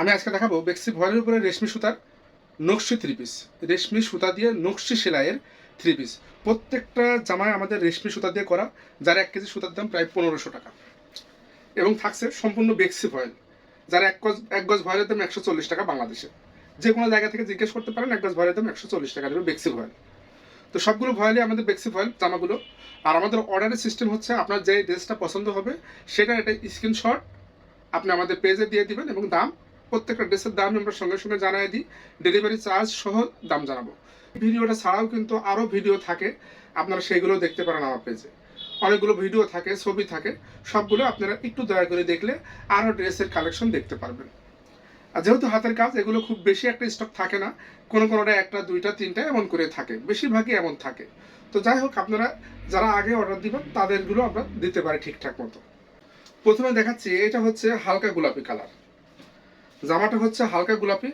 আমি আজকে দেখাবো বেক্সি ভয়েলের উপরে রেশমি সুতার নকশি থ্রি পিস রেশমি সুতা দিয়ে নকশি সেলাইয়ের থ্রি পিস প্রত্যেকটা জামায় আমাদের রেশমি সুতা দিয়ে করা, যার এক কেজি সুতার দাম প্রায় পনেরোশো টাকা। এবং থাকছে সম্পূর্ণ বেক্সি ভয়েল। যার এক গজ এক গজ ভয়েলের দাম একশো চল্লিশ টাকা বাংলাদেশে। যে কোনো জায়গা থেকে জিজ্ঞেস করতে পারেন, এক গজ ভয়েলের দাম একশো চল্লিশ টাকা দেবে বেক্সি ভয়েল। তো সবগুলো ভয়েলই আমাদের বেক্সি ভয়েল জামাগুলো। আর আমাদের অর্ডারের সিস্টেম হচ্ছে আপনার যে ড্রেসটা পছন্দ হবে সেটা একটা স্ক্রিনশট আপনি আমাদের পেজে দিয়ে দিবেন এবং দাম প্রত্যেকটা ড্রেসের দাম আমরা সঙ্গে সঙ্গে জানাই দিই। ডেলিভারি চার্জ সহ দাম জানাব। ভিডিওটা ছাড়াও কিন্তু আরও ভিডিও থাকে। আপনারা সেগুলো দেখতে পারেন আমার পেজে অনেকগুলো ভিডিও থাকে, ছবি থাকে। সবগুলো আপনারা একটু দয়া করে দেখলে আরও ড্রেসের কালেকশন দেখতে পারবেন। আর যেহেতু হাতের কাজ, এগুলো খুব বেশি একটা স্টক থাকে না। কোনো কোনোটা একটা, দুইটা, তিনটা এমন করে থাকে। বেশিরভাগই এমন থাকে। তো যাই হোক, আপনারা যারা আগে অর্ডার দিবেন, তাদেরগুলো আমরা দিতে পারি ঠিকঠাক মতো। প্রথমে দেখাচ্ছি, এটা হচ্ছে হালকা গোলাপি কালার জামাটা হচ্ছে হালকা গোলাপি।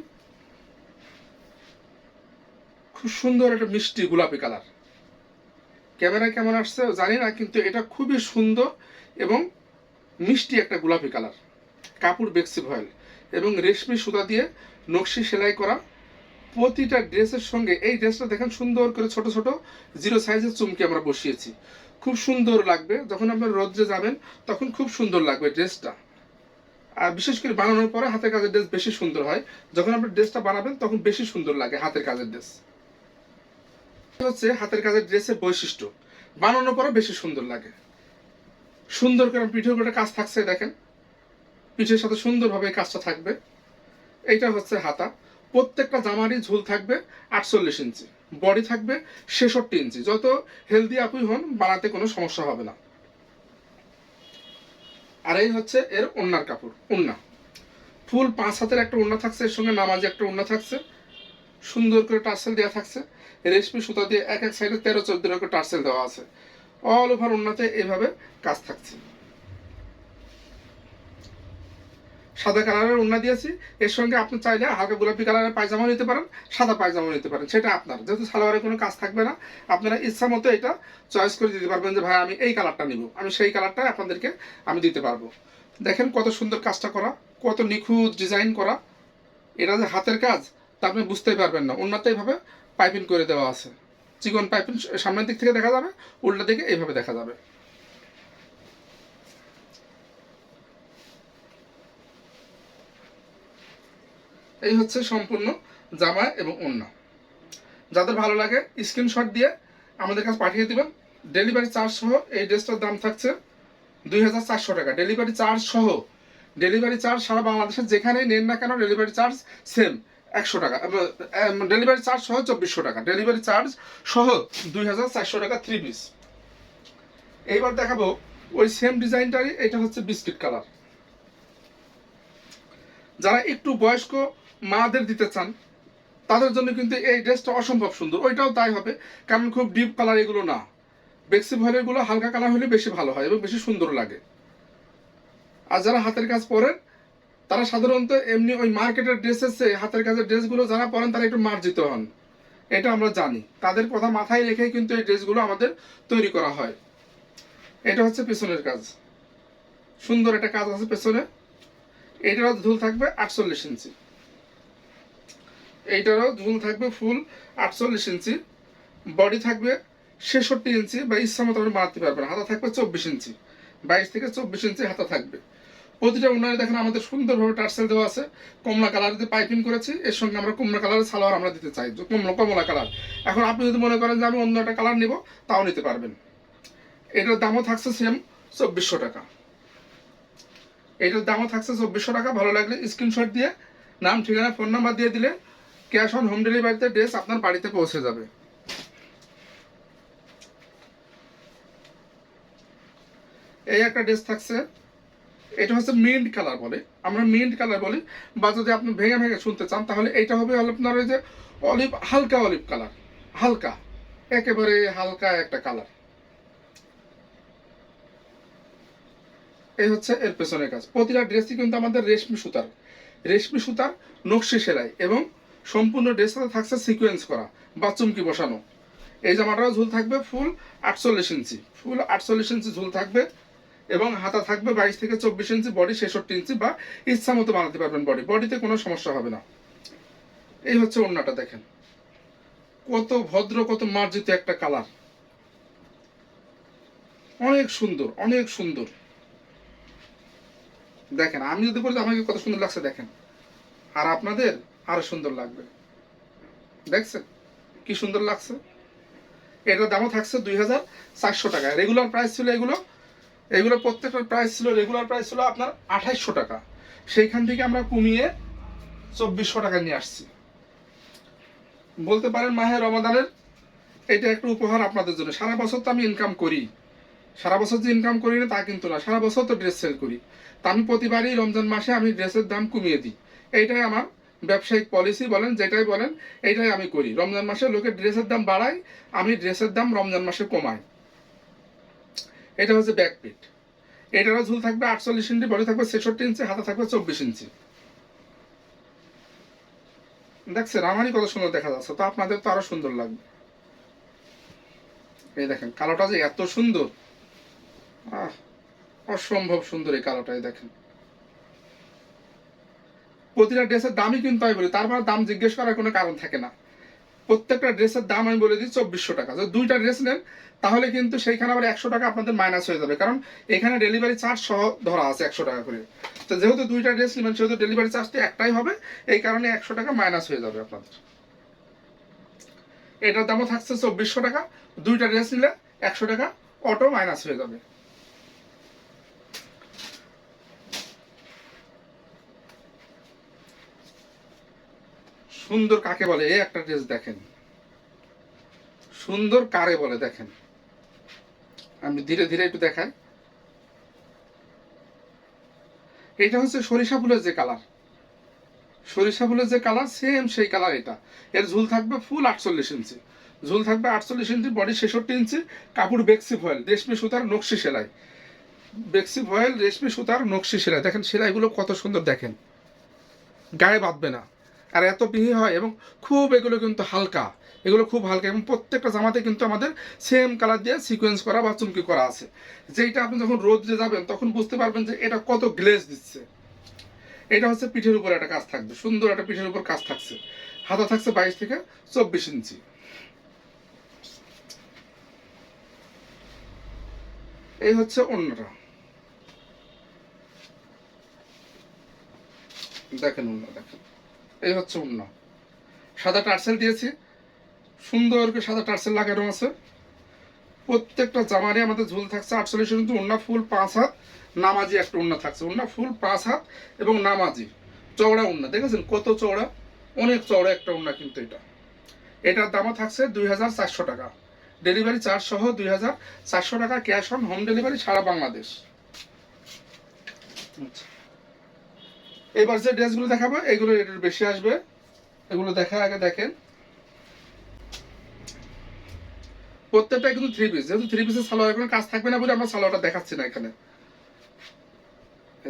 খুব সুন্দর একটা মিষ্টি গোলাপি কালার। ক্যামেরা কেমন আসছে জানি না, কিন্তু এটা খুবই সুন্দর এবং মিষ্টি একটা গোলাপি কালার। কাপড় বেক্সি ভয়েল এবং রেশমি সুতা দিয়ে নকশি সেলাই করা প্রতিটা ড্রেসের সঙ্গে এই ড্রেসটা দেখেন সুন্দর করে ছোট ছোট জিরো সাইজের চুমকি আমরা বসিয়েছি। খুব সুন্দর লাগবে, যখন আপনার রোদ্রে যাবেন তখন খুব সুন্দর লাগবে ড্রেসটা। আর বিশেষ করে বানানোর পরে হাতের কাজের ড্রেস বেশি সুন্দর হয়। যখন আপনি ড্রেসটা বানাবেন, তখন বেশি সুন্দর লাগে হাতের কাজের ড্রেস হচ্ছে হাতের কাজের ড্রেসের বৈশিষ্ট্য। বানানোর পরে বেশি সুন্দর লাগে। সুন্দর করে পিঠের উপরে কাজ থাকছে, দেখেন। পিঠের সাথে সুন্দরভাবে কাজটা থাকবে। এইটা হচ্ছে হাতা। প্রত্যেকটা জামারই ঝুল থাকবে আটচল্লিশ ইঞ্চি। বডি থাকবে ছেষট্টি ইঞ্চি। যত হেলদি আপুই হন, বানাতে কোনো সমস্যা হবে না। আর এই হচ্ছে এর ওন্নার কাপড়, ওন্না। ফুল পাঁচ হাতের একটা ওন্না থাকছে, এর সঙ্গে নামাজে একটা ওন্না থাকছে। সুন্দর করে টার্সেল দেওয়া থাকছে। রেশমি সুতা দিয়ে এক এক সাইডে তেরো চোদ্দ করে টার্সেল দেওয়া আছে। অল ওভার ওন্নাতে এভাবে কাজ থাকছে। সাদা কালারের ওড়না দিয়েছি। এর সঙ্গে আপনি চাইলে হালকা গোলাপি কালারের পায়জামা নিতে পারেন, সাদা পায়জামা নিতে পারেন। সেটা আপনার, যেহেতু সালোয়ারে কোনো কাজ থাকবে না, আপনারা ইচ্ছা মতো এটা চয়েস করে দিতে পারবেন যে, ভাই, আমি এই কালারটা নিব। আমি সেই কালারটা আপনাদেরকে আমি দিতে পারব। দেখেন কত সুন্দর কাজটা করা, কত নিখুঁত ডিজাইন করা। এটা যে হাতের কাজ, তা আপনি বুঝতেই পারবেন না। অন্যতে এইভাবে পাইপিং করে দেওয়া আছে। চিকন পাইপিং সামনের দিক থেকে দেখা যাবে, উল্টা দিকে এইভাবে দেখা যাবে। এই হচ্ছে সম্পূর্ণ জামা এবং ওড়না। যাদের ভালো লাগে স্ক্রিনশট দিয়ে আমাদের কাছে পাঠিয়ে দিবেন। ডেলিভারি চার্জ সহ এই ড্রেসটার দাম থাকছে দুই হাজার চারশো টাকা। ডেলিভারি চার্জ সহ ডেলিভারি চার্জ সারা বাংলাদেশে যেখানেই নেন না কেন ডেলিভারি চার্জ সেম একশো টাকা। ডেলিভারি চার্জ সহ চব্বিশশো টাকা। ডেলিভারি চার্জ সহ দুই হাজার চারশো টাকা থ্রি পিস এইবার দেখাবো ওই সেম ডিজাইনটারই এটা হচ্ছে বিস্কিট কালার যারা একটু বয়স্ক মাদের দিতে চান, তাদের জন্য কিন্তু এই ড্রেসটা অসম্ভব সুন্দর। ওইটাও তাই হবে, কারণ খুব ডিপ কালার এগুলো না। বেক্সি ভয়েলগুলো হালকা কালার হলে বেশি ভালো হয় এবং বেশি সুন্দর লাগে। আর যারা হাতের কাজ পরেন, তারা সাধারণত এমনি ওই মার্কেটের ড্রেসের চেয়ে হাতের কাজের ড্রেসগুলো যারা পরেন, তারা একটু মার্জিত হন। এটা আমরা জানি। তাদের কথা মাথায় রেখেই কিন্তু এই ড্রেসগুলো আমাদের তৈরি করা হয়। এটা হচ্ছে পেছনের কাজ। সুন্দর একটা কাজ আছে পেছনে। এইটারও ঝুল থাকবে আটচল্লিশ ইঞ্চি। এইটারও ঝুল থাকবে ফুল আটচল্লিশ ইঞ্চি, বডি থাকবে ছেষট্টি ইঞ্চি বা ইচ্ছা মতো আপনি বানাতে পারবেন হাতা থাকবে চব্বিশ ইঞ্চি, বাইশ থেকে চব্বিশ ইঞ্চি হাতা থাকবে। প্রতিটা উনারে দেখেন আমাদের সুন্দরভাবে টার্সেল দেওয়া আছে। কমলা কালার দিয়ে পাইপিং করেছি, এর সঙ্গে আমরা কমলা কালারের সালোয়ার আমরা দিতে চাই কমলা কমলা কালার। এখন আপনি যদি মনে করেন যে আমি অন্য একটা কালার নিব, তাও নিতে পারবেন। এটার দামও থাকছে সেম চব্বিশশো টাকা। এটার দামও থাকছে চব্বিশশো টাকা, ভালো লাগলে স্ক্রিনশট দিয়ে, নাম, ঠিকানা ফোন নাম্বার দিয়ে দিলে ক্যাশ অন হোম ডেলিভারিতে ড্রেস আপনার বাড়িতে পৌঁছে যাবে। এই একটা ড্রেস থাকছে। এটা হচ্ছে মিন্ট কালার বলে। আমরা মিন্ট কালার বলি, বা যদি আপনি ভেঙে ভেঙে শুনতে চান, তাহলে এইটা হবে আপনার ওই যে অলিভ, হালকা অলিভ কালার। হালকা, একেবারে হালকা একটা কালার। এই হচ্ছে এর পেছনের কাজ। প্রতিটা ড্রেসই কিন্তু আমাদের রেশমি সুতার। রেশমি সুতার নকশি সেলাই এবং সম্পূর্ণ ড্রেসটাতে থাকছে সিকোয়েন্স করা বা চুমকি বসানো। এই জামাটারও ঝুল থাকবে ফুল আটচল্লিশ ইঞ্চি ফুল আটচল্লিশ ইঞ্চি ঝুল থাকবে এবং হাতা থাকবে বাইশ থেকে চব্বিশ ইঞ্চি বডি ছেষট্টি ইঞ্চি বা ইচ্ছা মতো বানাতে পারবেন বডি বডিতে কোনো সমস্যা হবে না। এই হচ্ছে ওড়নাটা দেখেন। কত ভদ্র, কত মার্জিত একটা কালার অনেক সুন্দর অনেক সুন্দর। দেখেন, আমি যদি বলি আমাকে কত সুন্দর লাগছে, দেখেন। আর আপনাদের আরও সুন্দর লাগবে। দেখছেন? কি সুন্দর লাগছে? এটার দামও থাকছে দুই হাজার চারশো টাকা। রেগুলার প্রাইস ছিল এগুলো। এগুলো প্রত্যেকটার প্রাইস ছিল রেগুলার প্রাইস ছিল আপনার আঠাইশশো টাকা। সেইখান থেকে আমরা কমিয়ে চব্বিশশো টাকা নিয়ে আসছি। বলতে পারেন মাহে রমাদানের এটা একটা উপহার আপনাদের জন্য। সারা বছর তো আমি ইনকাম করি। সারা বছর যে ইনকাম করি না, তা কিন্তু না। সারা বছর তো ড্রেস সেল করি। তা আমি প্রতিবারই রমজান মাসে আমি ড্রেসের দাম কমিয়ে দিই। এইটাই আমার ব্যবসায়িক পলিসি বলেন, যেটাই বলেন, এইটাই আমি করি। রমজান মাসে লোকে ড্রেসের দাম বাড়াই আমি ড্রেসের দাম রমজান মাসে কমাই। এটা হচ্ছে ব্যাকপিট এটারও ঝুল থাকবে আটচল্লিশ ইঞ্চি, বডি থাকবে ছেষট্টি ইঞ্চি, হাতে থাকবে চব্বিশ ইঞ্চি। দেখছেন, আমারই কত সুন্দর দেখা যাচ্ছে, তো আপনাদের তো আরও সুন্দর লাগবে। এই দেখেন, কালোটা যে এত সুন্দর। আহ, অসম্ভব সুন্দর এই কালোটাই দেখেন। প্রতিটা ড্রেসের দামই কিন্তু আমি বলি তারপর দাম জিজ্ঞেস করার কোনো কারণ থাকে না। প্রত্যেকটা ড্রেসের দাম আমি বলে দিই চব্বিশশো টাকা। যদি দুইটা ড্রেস নেন, তাহলে কিন্তু সেইখানে আবার একশো টাকা আপনাদের মাইনাস হয়ে যাবে। কারণ এখানে ডেলিভারি চার্জ সহ ধরা আছে একশো টাকা করে। তো যেহেতু দুইটা ড্রেস নেবেন, সেহেতু ডেলিভারি চার্জটি একটাই হবে, এই কারণে একশো টাকা মাইনাস হয়ে যাবে আপনাদের। এটার দামও থাকছে চব্বিশশো টাকা। দুইটা ড্রেস নিলে একশো টাকা, অটো মাইনাস হয়ে যাবে। সুন্দর কাকে বলে? এই একটা ড্রেস দেখেন। সুন্দর কারে বলে, দেখেন। আমি ধীরে ধীরে একটু দেখাই। এটা হচ্ছে সরিষা ফুলের যে কালার সরিষা ফুলের যে কালার সেম সেই কালার এটা। এর ঝুল থাকবে ফুল আটচল্লিশ ইঞ্চি। ঝুল থাকবে আটচল্লিশ ইঞ্চি বডি ছেষট্টি ইঞ্চি, কাপড় বেক্সি ফয়েল রেশমি সুতার নকশি সেলাই। বেক্সি ফয়েল রেশমি সুতার নকশি সেলাই। দেখেন সেলাইগুলো কত সুন্দর দেখেন। গায়ে বাঁধবে না। আর এত পিহি হয় এবং খুব এগুলো কিন্তু হালকা, এগুলো খুব হালকা এবং প্রত্যেকটা জামাতে কিন্তু আমাদের সেম কালার দিয়ে সিকোয়েন্স করা বা চুমকি করা আছে। যেটা আপনি যখন রোদ্রে যাবেন তখন বুঝতে পারবেন যে এটা কত গ্লেজ দিচ্ছে। এটা হচ্ছে পিঠের উপর একটা কাজ থাকবে, সুন্দর একটা পিঠের উপর কাজ থাকছে। হাতা থাকছে বাইশ থেকে চব্বিশ ইঞ্চি। এই হচ্ছে অন্যটা। দেখেন অন্য দেখেন এই হচ্ছে অন্য। সাদা টার্সেল দিয়েছি। সুন্দর করে সাদা টার্সেল লাগানো আছে। প্রত্যেকটা জামারে আমাদের ঝুল থাকছে আটচল্লিশ কিন্তু উন্না ফুল পাঁচ হাত, নামাজি একটা উন্না থাকছে। উন্না ফুল পাঁচ হাত এবং নামাজি। চওড়া উন্না দেখেছেন কত চওড়া? অনেক চওড়া একটা উন্না কিন্তু এটা। এটার দামও থাকছে দুই হাজার চারশো টাকা। ডেলিভারি চার্জ সহ দুই হাজার চারশো টাকা ক্যাশ অন হোম ডেলিভারি সারা বাংলাদেশ। আচ্ছা। এবার যে ড্রেসগুলো দেখাবো, এগুলো রেটের বেশি আসবে। এগুলো দেখা আগে দেখেন। প্রত্যেকটা কিন্তু থ্রি পিস যেহেতু থ্রি পিসের সালোয়ার কোনো কাজ থাকবে না বলে আমরা সালোয়ারটা দেখাচ্ছি না এখানে।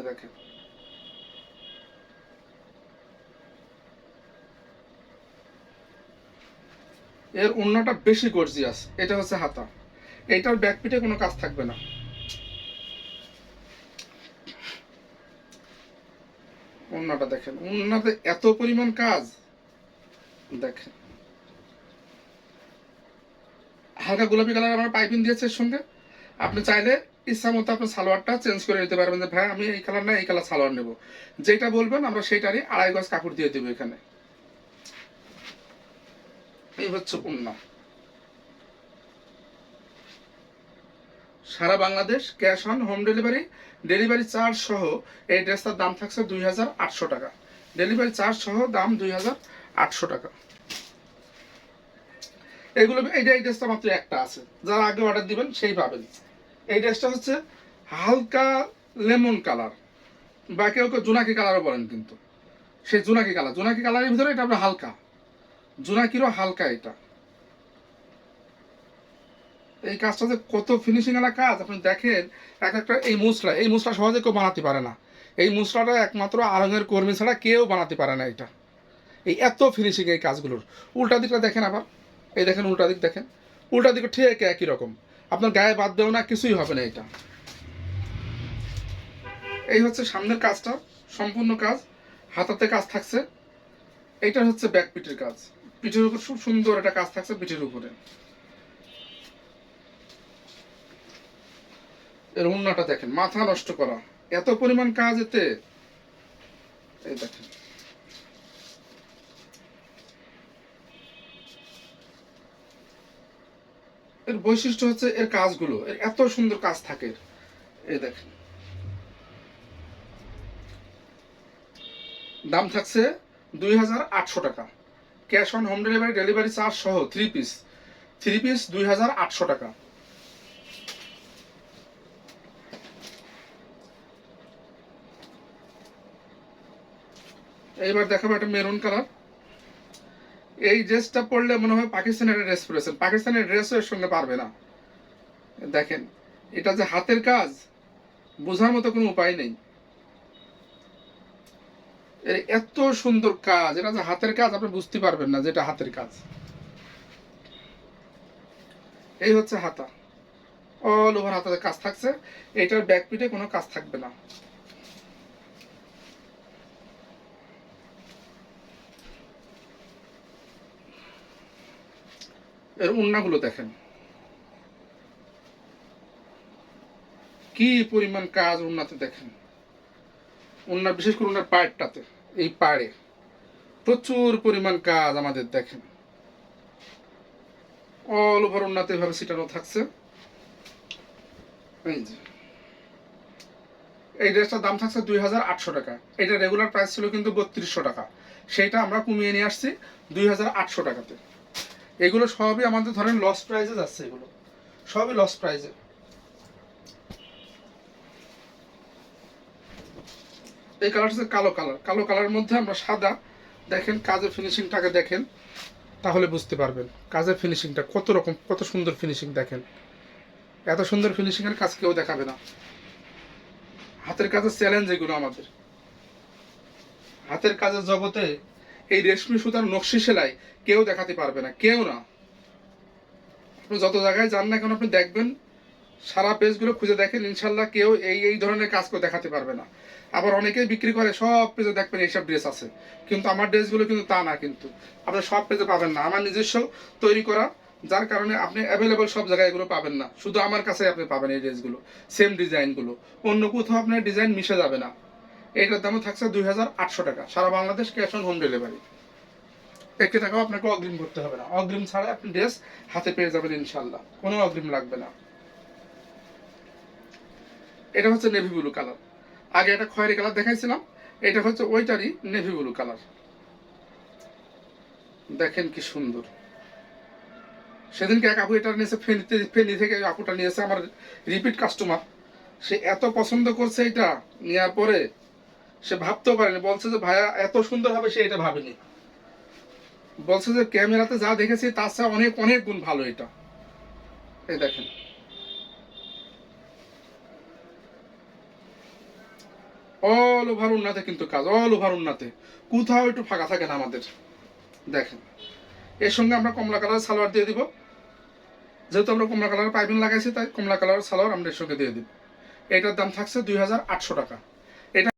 দেখেন। এর অন্যটা বেশি গর্জিয়াস এটা হচ্ছে হাতা। এটার ব্যাক পিঠে কোনো কাজ থাকবে না। অন্যটা দেখেন। অন্যতে এত পরিমাণ কাজ। দেখেন। হালকা গোলাপি কালার আমার পাইপিং দিয়েছে এর সঙ্গে। আপনি চাইলে ইচ্ছা মতো আপনার সালোয়ারটা চেঞ্জ করে নিতে পারবেন যে, ভাই, আমি এই কালার না এই কালার সালোয়ার নেব। যেটা বলবেন, আমরা সেইটারই আড়াই গজ কাপড় দিয়ে দেবো এখানে। এই হচ্ছে পণ্য সারা Bangladesh cash on home delivery delivery charge সহ এই ড্রেসটার দাম থাকছে দুই হাজার আটশো টাকা। ডেলিভারি চার্জ সহ দাম দুই হাজার আটশো টাকা। এগুলো, এই ড্রেসটা মাত্র একটা আছে। যারা আগে অর্ডার দিবেন সেই পাবেন। এই ড্রেসটা হচ্ছে হালকা লেমন কালার। বা কেউ কেউ জোনাকি কালারও বলেন কিন্তু। সেই জোনাকি কালার, জোনাকি কালারের ভিতরে এটা আপনার হালকা। জোনাকিরও হালকা এটা। এই কাজটা যে কত ফিনিশিং এলা কাজ, আপনি দেখেন এক একটা এই মুসলা এই মুসলা সহজে কেউ বানাতে পারে না। এই মুসলাটা একমাত্র আরঙের কর্মী ছাড়া কেউ বানাতে পারে না এটা। এই এত ফিনিশিং এই কাজগুলোর। উল্টা দিকটা দেখেন আবার। এই দেখেন উল্টা দিক দেখেন। উল্টা দিকে ঠিক একই রকম। আপনার গায়ে বাদ দেও না, কিছুই হবে না এটা। এই হচ্ছে সামনের কাজটা, সম্পূর্ণ কাজ। হাতাতে কাজ থাকছে। এইটা হচ্ছে ব্যাক পিঠের কাজ। পিঠের উপর খুব সুন্দর একটা কাজ থাকছে পিঠের উপরে। এর উন্নাটা দেখেন, মাথা নষ্ট করা। এত পরিমাণ কাজ এতে। এই দেখেন। এর বৈশিষ্ট্য হচ্ছে এর কাজগুলো, এর এত সুন্দর কাজ থাকে। এই দেখেন। দাম থাকছে দুই হাজার আটশো টাকা। Cash on home delivery delivery charge সহ থ্রি পিস থ্রি পিস দুই হাজার আটশো টাকা। এইবার দেখাবো একটা মেরুন কালার। এই ড্রেসটা পরলে মনে হয় পাকিস্তানের ড্রেস পরেছেন। পাকিস্তানের ড্রেসও এর সঙ্গে পারবে না। দেখেন, এটা যে হাতের কাজ, বোঝার মতো কোনো উপায় নেই। এত সুন্দর কাজ, এটা যে হাতের কাজ, আপনি বুঝতে পারবেন না যেটা হাতের কাজ। এই হচ্ছে হাতা। অল ওভার হাতাতে কাজ থাকছে। এটার ব্যাক পিঠে কোনো কাজ থাকবে না। এর উন্নাগুলো দেখেন। কি পরিমাণ কাজ উন্নাতে দেখেন। উন্না, বিশেষ করে উন্নার পায়েরটাতে এই পাড়ে। প্রচুর পরিমাণ কাজ আমাদের দেখেন। অল ওভার উন্নাতে এভাবে সিটানো থাকছে। এই যে। এই ড্রেসটার দাম থাকছে দুই হাজার আটশো টাকা। এটা রেগুলার প্রাইস ছিল কিন্তু বত্রিশশো টাকা। সেইটা আমরা কমিয়ে নিয়ে আসছি দুই হাজার আটশো টাকাতে। এগুলো সবই আমাদের ধরেন লস প্রাইজে যাচ্ছে এগুলো। সবই লস প্রাইজে এই কালার হচ্ছে কালো কালার কালো কালারের মধ্যে আমরা সাদা, দেখেন কাজের ফিনিশিংটাকে দেখেন, তাহলে বুঝতে পারবেন কাজের ফিনিশিংটা কত রকম, কত সুন্দর ফিনিশিং দেখেন। এত সুন্দর ফিনিশিংয়ের কাজ কেউ দেখাবে না। হাতের কাজের চ্যালেঞ্জ এগুলো আমাদের। হাতের কাজের জগতে এই রেশমি সুতার নকশি সেলাই কেউ দেখাতে পারবে না, কেউ না। আপনি যত জায়গায় যান না কেন, আপনি দেখবেন সারা পেজগুলো খুঁজে দেখেন ইনশাল্লাহ কেউ এই এই ধরনের কাজ করে দেখাতে পারবে না। আবার অনেকেই বিক্রি করে, সব পেজে দেখবেন এইসব ড্রেস আছে। কিন্তু আমার ড্রেসগুলো কিন্তু তা না কিন্তু। আপনি সব পেজে পাবেন না। আমার নিজস্ব তৈরি করা, যার কারণে আপনি অ্যাভেলেবল সব জায়গায় এগুলো পাবেন না। শুধু আমার কাছে আপনি পাবেন এই ড্রেসগুলো সেম ডিজাইনগুলো অন্য কোথাও আপনার ডিজাইন মিশে যাবে না। এইটার দামও থাকছে দুই হাজার আটশো টাকা। সারা Bangladesh cash on home delivery একটি টাকাও আপনাকে অগ্রিম করতে হবে না। অগ্রিম ছাড়া আপনি ড্রেস হাতে পেয়ে যাবেন ইনশাল্লাহ কোনো অগ্রিম লাগবে না। এটা হচ্ছে নেভি ব্লু কালার আগে একটা খয়েরি কালার দেখাইছিলাম। এটা হচ্ছে ওইটারই নেভি ব্লু কালার দেখেন কি সুন্দর। সেদিনকে এক আপু এটা নিয়েছে ফেনীতে ফেনী থেকে আপুটা নিয়েছে আমার রিপিট কাস্টমার সে এত পছন্দ করছে এটা নেওয়ার পরে সে ভাবতেও পারেনি। বলছে যে, ভাইয়া, এত সুন্দর হবে সে এটা ভাবেনি। বলছে যে, ক্যামেরাতে যা দেখেছি, তার চেয়ে অনেক অনেক গুণ ভালো এটা। এই দেখেন। অল ওভার উন্নাতে কিন্তু কাজ, অল ওভার উন্নাতে কোথাও একটু ফাঁকা থাকে না আমাদের। দেখেন, এর সঙ্গে আমরা কমলা কালার সালোয়ার দিয়ে দিব। যেহেতু আমরা কমলা কালার পাইপিং লাগাইছি, তাই কমলা কালার সালোয়ার আমরা এর সঙ্গে দিয়ে দিব। এটার দাম থাকছে দুই হাজার আটশো টাকা।